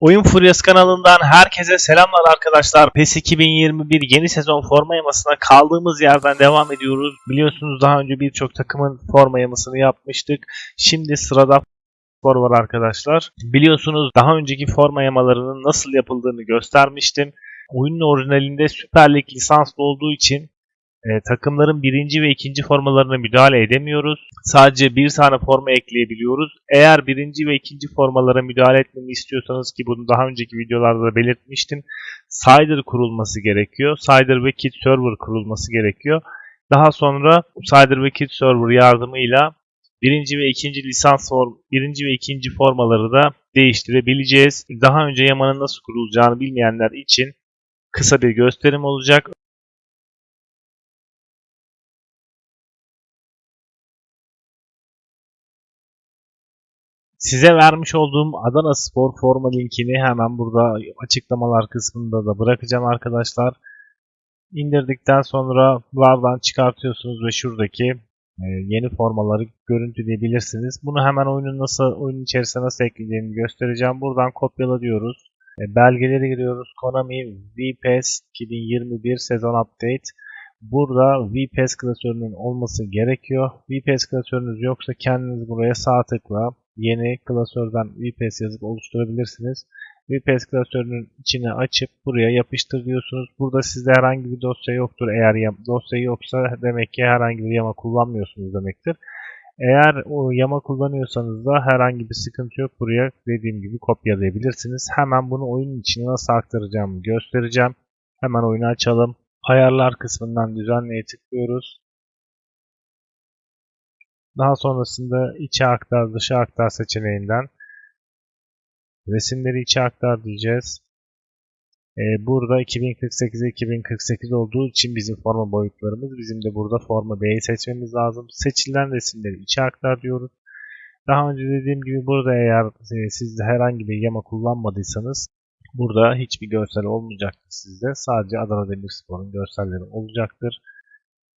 Oyun Furyası kanalından herkese selamlar arkadaşlar. PES 2021 yeni sezon forma yamasına kaldığımız yerden devam ediyoruz. Biliyorsunuz daha önce birçok takımın forma yamasını yapmıştık. Şimdi sırada spor var arkadaşlar. Biliyorsunuz daha önceki forma yamalarının nasıl yapıldığını göstermiştim. Oyunun orijinalinde Süper Lig lisanslı olduğu için e, takımların birinci ve ikinci formalarına müdahale edemiyoruz. Sadece bir tane forma ekleyebiliyoruz. Eğer birinci ve ikinci formalara müdahale etmemi istiyorsanız ki bunu daha önceki videolarda da belirtmiştim. Cider kurulması gerekiyor. Cider ve Kit Server kurulması gerekiyor. Daha sonra Cider ve Kit Server yardımıyla birinci ve ikinci lisans form, birinci ve ikinci formaları da değiştirebileceğiz. Daha önce Yaman'ın nasıl kurulacağını bilmeyenler için kısa bir gösterim olacak. Size vermiş olduğum Adana Spor forma linkini hemen burada açıklamalar kısmında da bırakacağım arkadaşlar. İndirdikten sonra Var'dan çıkartıyorsunuz ve şuradaki e, yeni formaları görüntüleyebilirsiniz. Bunu hemen oyunun nasıl oyunun içerisine nasıl ekleyeceğini göstereceğim. Buradan kopyala diyoruz. E, belgeleri giriyoruz. Konami VPS 2021 sezon update. Burada VPS klasörünün olması gerekiyor. VPS klasörünüz yoksa kendiniz buraya sağ tıkla yeni klasörden VPS yazıp oluşturabilirsiniz. VPS klasörünün içine açıp buraya yapıştır diyorsunuz. Burada sizde herhangi bir dosya yoktur. Eğer dosya yoksa demek ki herhangi bir yama kullanmıyorsunuz demektir. Eğer o yama kullanıyorsanız da herhangi bir sıkıntı yok. Buraya dediğim gibi kopyalayabilirsiniz. Hemen bunu oyunun içine nasıl aktaracağımı göstereceğim. Hemen oyunu açalım. Ayarlar kısmından düzenleye tıklıyoruz. Daha sonrasında içe aktar, dışa aktar seçeneğinden resimleri içe aktar diyeceğiz. Ee, burada 2048'e 2048 olduğu için bizim forma boyutlarımız. Bizim de burada forma B'yi seçmemiz lazım. Seçilen resimleri içe aktar diyoruz. Daha önce dediğim gibi burada eğer e, siz de herhangi bir yama kullanmadıysanız burada hiçbir görsel olmayacaktır sizde. Sadece Adana Demirspor'un görselleri olacaktır.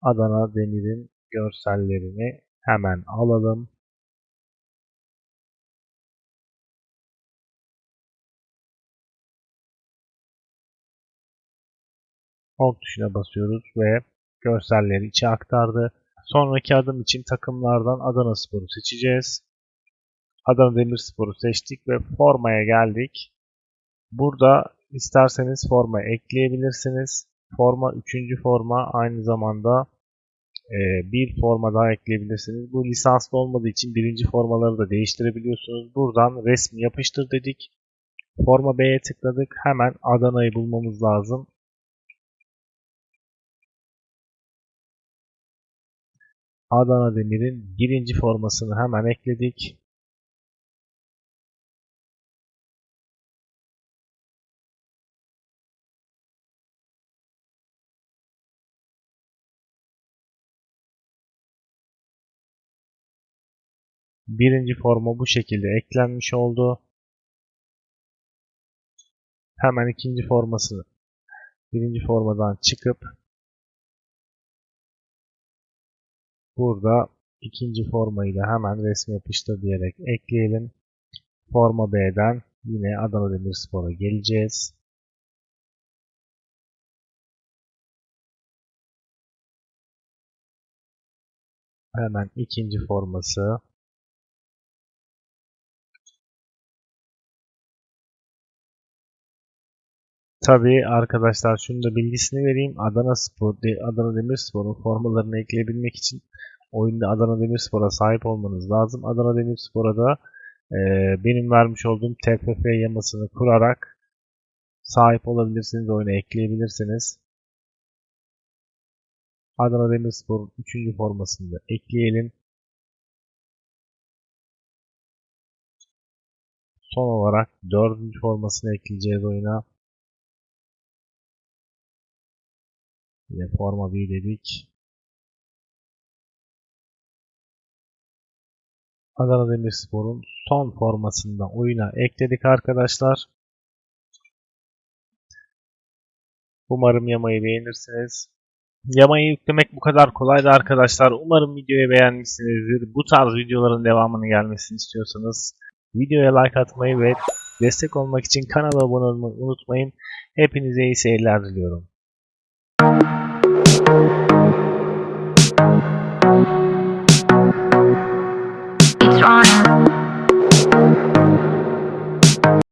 Adana Demir'in görsellerini hemen alalım. Hold tuşuna basıyoruz ve görselleri içe aktardı. Sonraki adım için takımlardan Adana Spor'u seçeceğiz. Adana Demirspor'u seçtik ve formaya geldik. Burada isterseniz forma ekleyebilirsiniz. Forma 3. forma aynı zamanda bir forma daha ekleyebilirsiniz. Bu lisanslı olmadığı için birinci formaları da değiştirebiliyorsunuz. Buradan resmi yapıştır dedik. Forma B'ye tıkladık. Hemen Adana'yı bulmamız lazım. Adana Demir'in birinci formasını hemen ekledik. Birinci forma bu şekilde eklenmiş oldu. Hemen ikinci formasını birinci formadan çıkıp burada ikinci formayı da hemen resmi yapıştır diyerek ekleyelim. Forma B'den yine Adana Demirspor'a geleceğiz. Hemen ikinci forması Tabii arkadaşlar şunu da bilgisini vereyim. Adana Spor, Adana Demirspor'un formalarını ekleyebilmek için oyunda Adana Demirspor'a sahip olmanız lazım. Adana Demirspor'a da e, benim vermiş olduğum TFF yamasını kurarak sahip olabilirsiniz. Oyuna ekleyebilirsiniz. Adana Demirspor'un 3. formasını da ekleyelim. Son olarak 4. formasını ekleyeceğiz oyuna. Yine forma 1 dedik. Adana Demirspor'un son formasını da oyuna ekledik arkadaşlar. Umarım yamayı beğenirsiniz. Yamayı yüklemek bu kadar kolaydı arkadaşlar. Umarım videoyu beğenmişsinizdir. Bu tarz videoların devamını gelmesini istiyorsanız videoya like atmayı ve Destek olmak için kanala abone olmayı unutmayın. Hepinize iyi seyirler diliyorum.